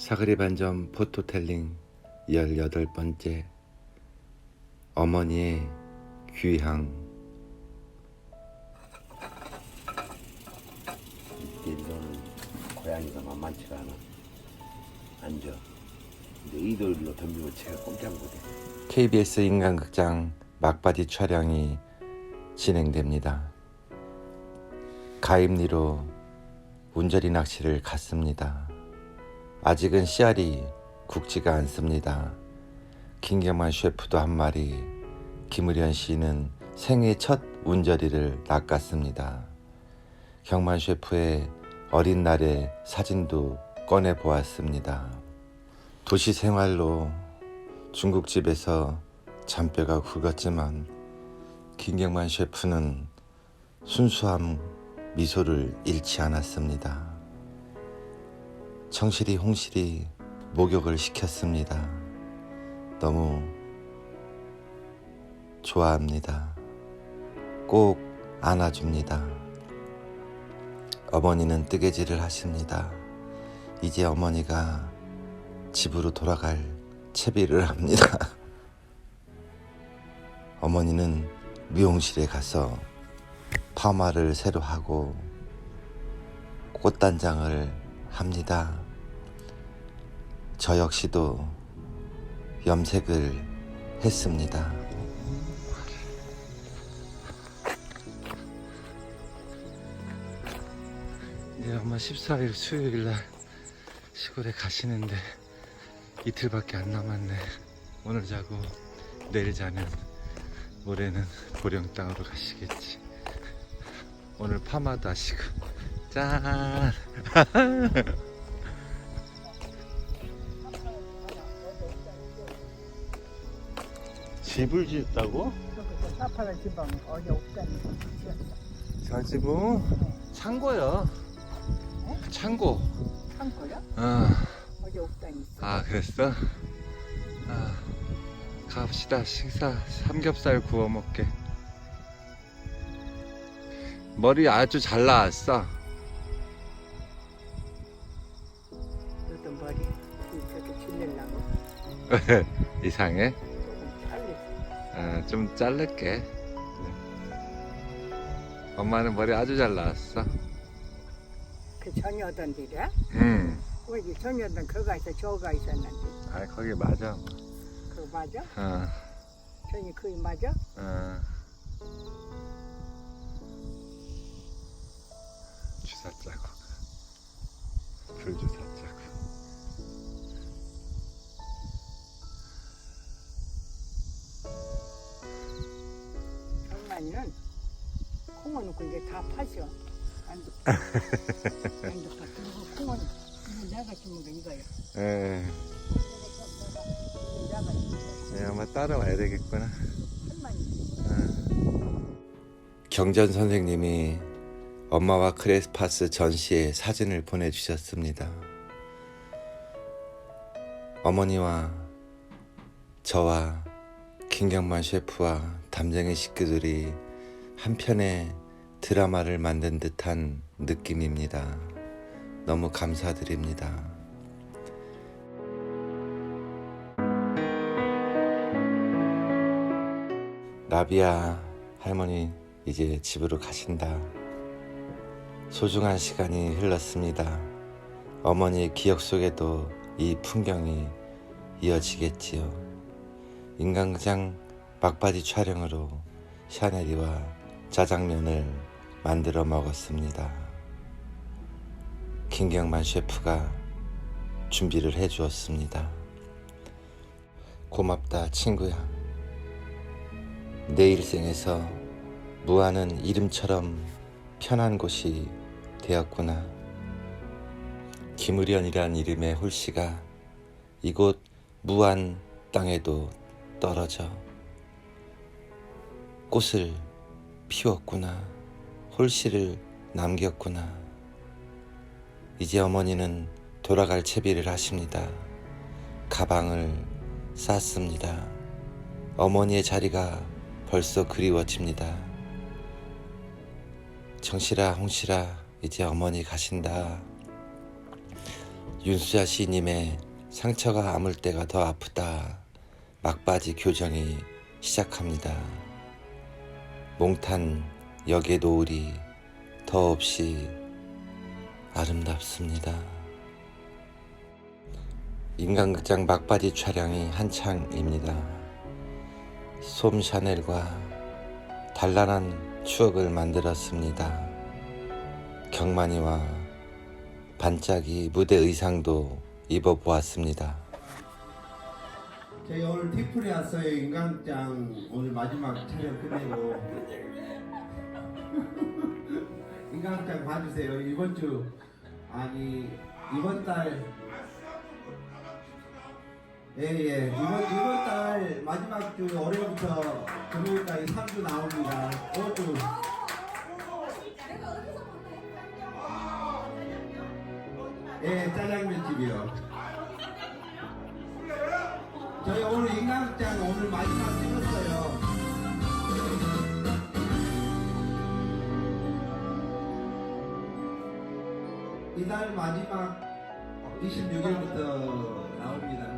사그리 반점 포토텔링 18번째 어머니의 귀향 일로는 고양이가 만만치가 않아. 앉아. 근데 이돌로 덤비고 제가 꼼짝 못해. KBS 인간극장 막바지 촬영이 진행됩니다. 가입리로 운저리 낚시를 갔습니다. 아직은 씨알이 굵지가 않습니다. 김경만 셰프도 한 마리, 김의련 씨는 생애 첫 운저리를 낚았습니다. 경만 셰프의 어린 날의 사진도 꺼내 보았습니다. 도시 생활로 중국집에서 잔뼈가 굵었지만 김경만 셰프는 순수함 미소를 잃지 않았습니다. 청실이 홍실이 목욕을 시켰습니다. 너무 좋아합니다. 꼭 안아줍니다. 어머니는 뜨개질을 하십니다. 이제 어머니가 집으로 돌아갈 채비를 합니다. 어머니는 미용실에 가서 파마를 새로 하고 꽃단장을 합니다. 저 역시도 염색을 했습니다. 이제 엄마 14일 수요일 날 시골에 가시는데 이틀밖에 안 남았네. 오늘 자고 내일 자면 모레는 보령 땅으로 가시겠지. 오늘 파마도 하시고 짠. 집을? 그 사파라 지방 어디 없다니 저 집은 창고요. 창고. 창고야? 어. 어디 없다니 아 그랬어? 아 갑시다 식사 삼겹살 구워 먹게 머리 아주 잘 나왔어 너도 머리 이렇게 질리려고 이상해? 좀 자를게. 엄마는 머리 아주 잘 나왔어. 그 전여던 데야? 응. 왜 전여던 그가 있어 저가 있었는데. 아, 거기 맞아. 그거 맞아? 어, 전이 그게 맞아? 어. 주사 짜고. 불 주사 이제 다 파셔 안도 안도 파 그리고 콩어 이거 내가 주는 거 이거야 에, 이거 내가 주는 거 네, 아마 따라와야 되겠구나. 한만 경전 선생님이 엄마와 크레스파스 전시의 사진을 보내주셨습니다. 어머니와 저와 김경만 셰프와 담쟁이 식구들이 한 편의 드라마를 만든 듯한 느낌입니다. 너무 감사드립니다. 라비아 할머니 이제 집으로 가신다. 소중한 시간이 흘렀습니다. 어머니의 기억 속에도 이 풍경이 이어지겠지요. 인간극장 막바지 촬영으로 샤넬이와 짜장면을 만들어 먹었습니다. 김경만 셰프가 준비를 해 주었습니다. 고맙다, 친구야. 내 일생에서 무한은 이름처럼 편한 곳이 되었구나. 김의련이란 이름의 홀씨가 이곳 무한 땅에도 떨어져 꽃을 피웠구나. 홀씨를 남겼구나. 이제 어머니는 돌아갈 채비를 하십니다. 가방을 쌌습니다. 어머니의 자리가 벌써 그리워집니다. 정실아, 홍실아, 이제 어머니 가신다. 윤수자 시인님의 상처가 아물 때가 더 아프다 막바지 교정이 시작합니다. 몽탄 역의 노을이 더없이 아름답습니다. 인간극장 막바지 촬영이 한창입니다. 솜 샤넬과 단란한 추억을 만들었습니다. 경만이와 반짝이 무대 의상도 입어보았습니다. 저희 오늘 티플에 왔어요 인강장 오늘 마지막 촬영 끝내고 인강장 봐주세요. 이번 주. 아니 이번 달. 예예. 이번 이번 달 마지막 주 월요일부터 금요일까지 3주 나옵니다. 5주 예 짜장면 집이요. 저희 오늘 인강장 오늘 마지막 찍었어요. 이달 마지막 26일부터 나옵니다.